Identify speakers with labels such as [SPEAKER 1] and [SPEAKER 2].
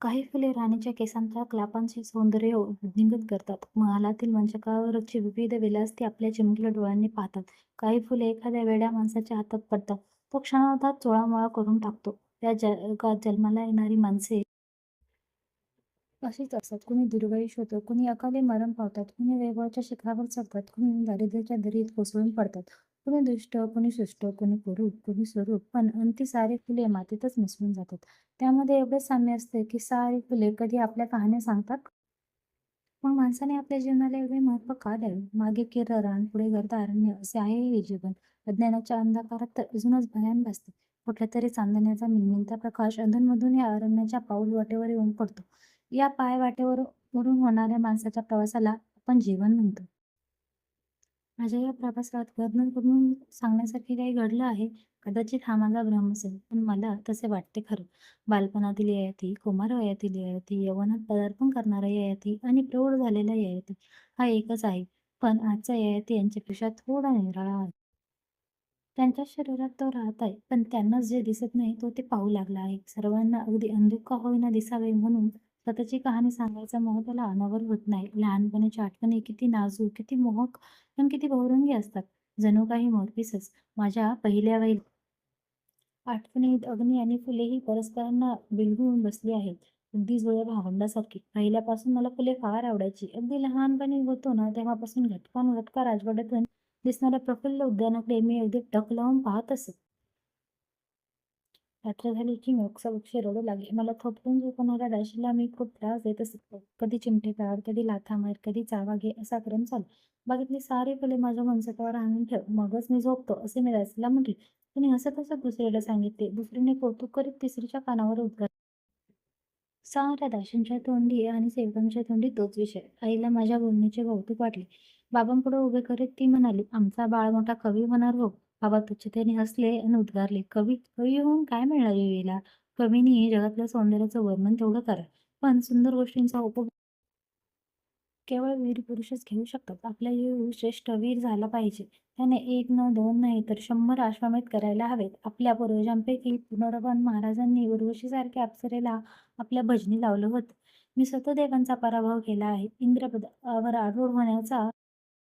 [SPEAKER 1] काही फुले राणीच्या केसांच्या क्लापांचे सौंदर्य वृद्धिंगत करतात. महालातील मंचकावरची विविध विलास ती आपल्या चिमकीला डोळ्यांनी पाहतात. काही फुले एखाद्या वेड्या माणसाच्या हातात पडतात. तो क्षणार्धात चोळामोळा करून टाकतो. त्या जगात जन्माला येणारी माणसे अशीच असतात. कुणी दीर्घायुष्य होतं, कुणी अकाली मरण पावतात, कुणी वैभवाच्या शिखरावर चढतात, कुणी दारिद्र्याच्या दरीत कोसळून पडतात. कुणी दुष्ट, कुणी शिष्ट, कुणी कुरूप, कुणी स्वरूप, पण अंती सारी फुले मातीतच मिसळून जातात. त्यामध्ये एवढे साम्य असते की सारी फुले कधी आपल्या कहाण्या सांगतात. मग माणसाने आपल्या जीवनाला एवढे महत्त्व का द्यावे? मागे किर्र रान, पुढे गर्द अरण्य असे आहे हे जीवन. अज्ञानाच्या अंधकारात तर अजूनच भयान भासते. कुठल्यातरी चांदण्याचा मिळमिळता प्रकाश अधूनमधून या अरण्याच्या पाऊल वाटेवर येऊन पडतो. या पाय वाटेवर वरून होणाऱ्या माणसाच्या प्रवासाला आपण जीवन म्हणतो. माझ्या या प्रवासात वर्णन करून सांगण्यासारखे काही घडलं आहे? कदाचित हा माझा भ्रम असेल, पण मला तसे वाटते खरं. बालपणातील ययाती, कौमारवयातील ययाती, यवनात पदार्पण करणारा ययाती आणि प्रौढ झालेला ययाती हा एकच आहे. पण आजचा ययाती यांच्यापेक्षा थोडा निराळा आहे. त्यांच्या शरीरात तो राहत आहे, पण त्यांनाच जे दिसत नाही तो ते पाहू लागला आहे. सर्वांना अगदी अंधुका का होईना दिसावे म्हणून स्वतःची कहाणी सांगायचा मोह त्याला अनावर होत नाही. लहानपणाच्या आठवणी किती नाजूक, किती मोहक पण किती बहुरंगी असतात. जणू काही मोरपीसच माझ्या पहिल्या वहिल्या आठवणीत अग्नी आणि फुले ही परस्परांना बिलगून बसली आहेत. अगदी जुळ्या भावंडासारखी पहिल्यापासून मला फुले फार आवडायची. अगदी लहानपणी होतो ना तेव्हापासून घटकानुघटका राजवाड्यातून दिसणाऱ्या प्रफुल्ल उद्यानाकडे मी अगदी टक लावून पाहत असे. रात्र झाली की मी रडू लागले. मला थोपटून झोपवणाऱ्या राशीला मी खूप त्रास देत असतो कधी चिमटे काढ, कधी लाथा मार, कधी चावा घे असा क्रम चालू. बागेतली सारी फुले माझ्या मनसटावर आणून ठेव, मगच मी झोपतो असे मी राशीला म्हटले. तिने हसत हसत दुसरीला सांगितले. दुसरीने कौतुक करीत तिसरीच्या कानावर उद्गार साऱ्या दाशांच्या तोंडी आणि सेवकांच्या तोंडी तोच विषय. आईला माझ्या बोलण्याचे कौतुक वाटले. बाबांपुढे उभे करीत ती म्हणाली, आमचा बाळ मोठा कवी होणार हो. बाबा तुच्छतेने हसले आणि उद्गारले, कवी? कवी होऊन काय मिळणार युवीला? कवीनी जगातल्या सौंदर्याचं वर्णन तेवढं करा, पण सुंदर गोष्टींचा उपभोग केवळ वीर पुरुषच घेऊ शकतात. आपला येऊ श्रेष्ठ वीर झाला पाहिजे. त्याने एक न दोन नाही तर शंभर आश्वामेत करायला हवेत. आपल्या पूर्वजांपैकी पुनर्वन महाराजांनी उर्वशीसारख्या अप्सरेला आपल्या भजनी लावलं होतं. मी स्वतः देवांचा पराभव केला आहे. इंद्रपदावर आरूढ होण्याचा